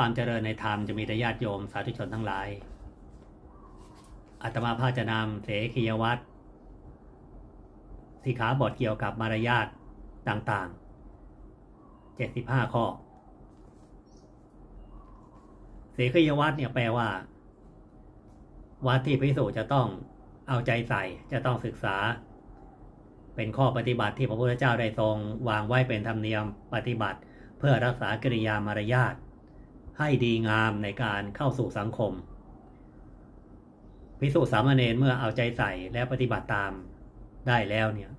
ความเจริญในธรรมจะมีแต่ญาติโยมสาธุชนทั้งหลาย อาตมาภาจะนำเสขียวัตรที่ขาบทเกี่ยวกับมารยาทต่างๆ 75 ข้อ เสขียวัตรเนี่ยแปลว่า วัดที่พิสูจน์จะต้องเอาใจใส่ จะต้องศึกษา เป็นข้อปฏิบัติที่พระพุทธเจ้าได้ทรง วางไว้เป็นธรรมเนียมปฏิบัติ เพื่อรักษากิริยามารยาท ให้ดีงามในการเข้าสู่สังคมพิสูจน์สามเณรเมื่อเอาใจใส่และปฏิบัติตามได้แล้วเนี่ย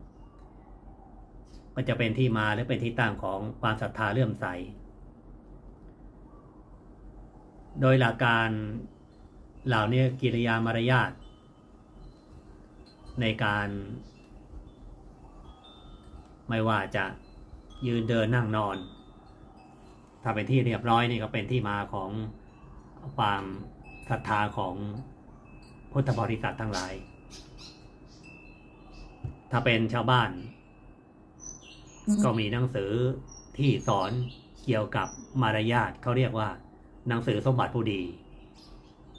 ก็จะเป็นที่มาหรือเป็นที่ตั้งของความศรัทธาเลื่อมใส โดยหลักการเหล่านี้กิริยามารยาทในการ ไม่ว่าจะยืนเดินนั่งนอน ถ้าเป็นที่เรียบร้อยนี่ก็เป็นที่มาของความศรัทธาของพุทธบริษัททั้งหลาย ถ้าเป็นชาวบ้าน ก็มีหนังสือที่สอนเกี่ยวกับมารยาทเขาเรียกว่า หนังสือสมบัติผู้ดี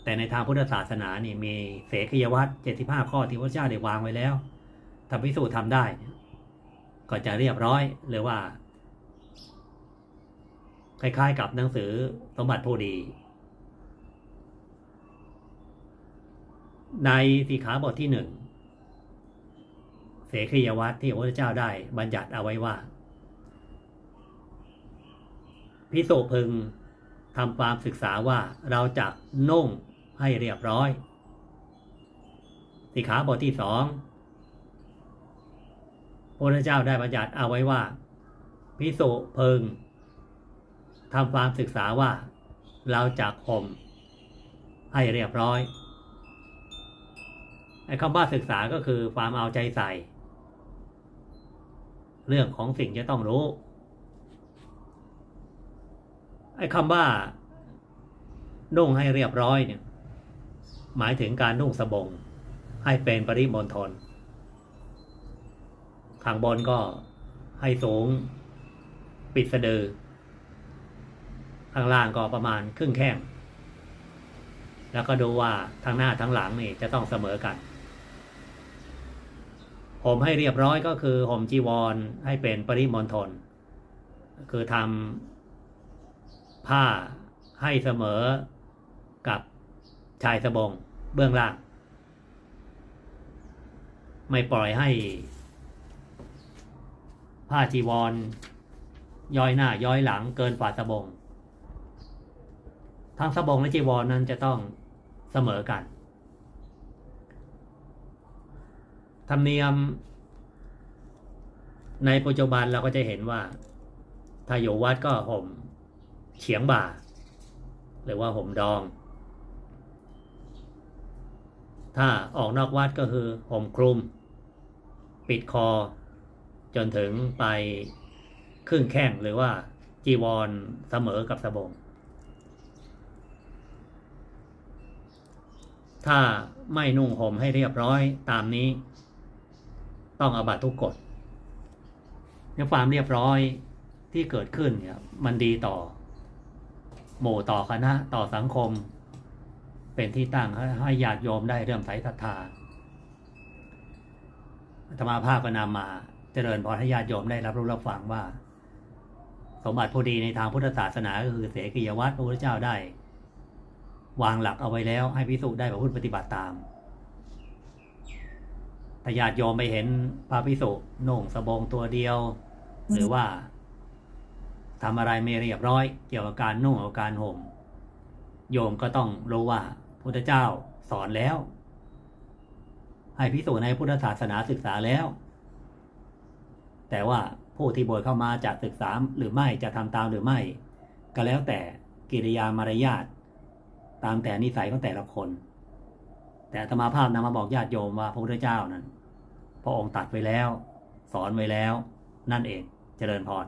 แต่ในทางพุทธศาสนานี่มีเสขียวัตรเจ็ดสิบห้าข้อที่พระเจ้าได้วางไว้แล้วถ้าพิสูจน์ทำได้ ก็จะเรียบร้อยหรือว่า คล้ายๆกับหนังสือสมบัติผู้ดี ในสีขาบทที่หนึ่งเสขยวัตรที่พระเจ้าได้บัญญัติเอาไว้ว่า พิโสพึงทำความศึกษาว่าเราจะนุ่งให้เรียบร้อยสิขาบทที่สองพระเจ้าได้บัญญัติเอาไว้ว่า พิสุพึง ทำความศึกษาว่าเราจะข่มให้เรียบร้อยไอ้คำว่าศึกษาก็คือความเอาใจใส่ เรื่องของสิ่งจะต้องรู้ไอ้คำว่านุ่งให้เรียบร้อยเนี่ย หมายถึงการนุ่งสบง ให้เป็นปริมณฑลข้างบนก็ให้สูง ปิดสะดือ ข้างล่างก็ประมาณครึ่งแข้ง แล้วก็ดูว่าทั้งหน้าทั้งหลังนี่จะต้องเสมอกันห่มให้เรียบร้อยก็คือห่มจีวรให้เป็นปริมณฑลคือทำผ้าให้เสมอกับชายสบงเบื้องล่าง ไม่ปล่อยให้ ผ้าจีวร ย้อยหน้าย้อยหลังเกินฝ่าสบง ทั้งสบงและจีวรนนั้นจะต้องเสมอกัน ธรรมเนียม ในปัจจุบันเราก็จะเห็นว่า ถ้าอยู่วัดก็ห่มเฉียงบ่า หรือว่าห่มดอง ถ้าออกนอกวัดก็คือห่มคลุม ปิดคอ จนถึงไปครึ่งแข้งหรือว่าจีวรเสมอกับสบง ถ้าไม่นุ่งห่มให้เรียบร้อยตามนี้ ต้องอาบัตทุกกฎเนี่ยความเรียบร้อยที่เกิดขึ้นเนี่ยมันดีต่อ หมู่ต่อคณะต่อสังคม เป็นที่ตั้งให้ญาติโยมได้เริ่มใสศรัทธาธรรมาภาพก็นำมาเจริญพรให้ญาติโยมได้รับรู้รับฟังว่า สมบัติผู้ดีในทางพุทธศาสนาก็คือเสกียวัตรพระพุทธเจ้าได้ วางหลักเอาไว้แล้ว ให้พิสูจน์ได้ประพฤติปฏิบัติตามถ้าญาติโยมไปเห็นพระพิสุน่งสบงตัวเดียว หรือว่าทำอะไรไม่เรียบร้อย เกี่ยวกับการนุ่งกับการห่ม โยมก็ต้องรู้ว่าพุทธเจ้าสอนแล้ว ให้พิสูจน์ในพุทธศาสนาศึกษาแล้ว แต่ว่าผู้ที่บวชเข้ามาจะศึกษาหรือไม่จะทำตามหรือไม่ ก็แล้วแต่กิริยามารยาท ตามแต่นิสัยของแต่ละคน แต่ธรรมาภาพนำมาบอกญาติโยมว่าพระพุทธเจ้านั้น พระองค์ตัดไว้แล้ว สอนไว้แล้ว นั่นเองเจริญพร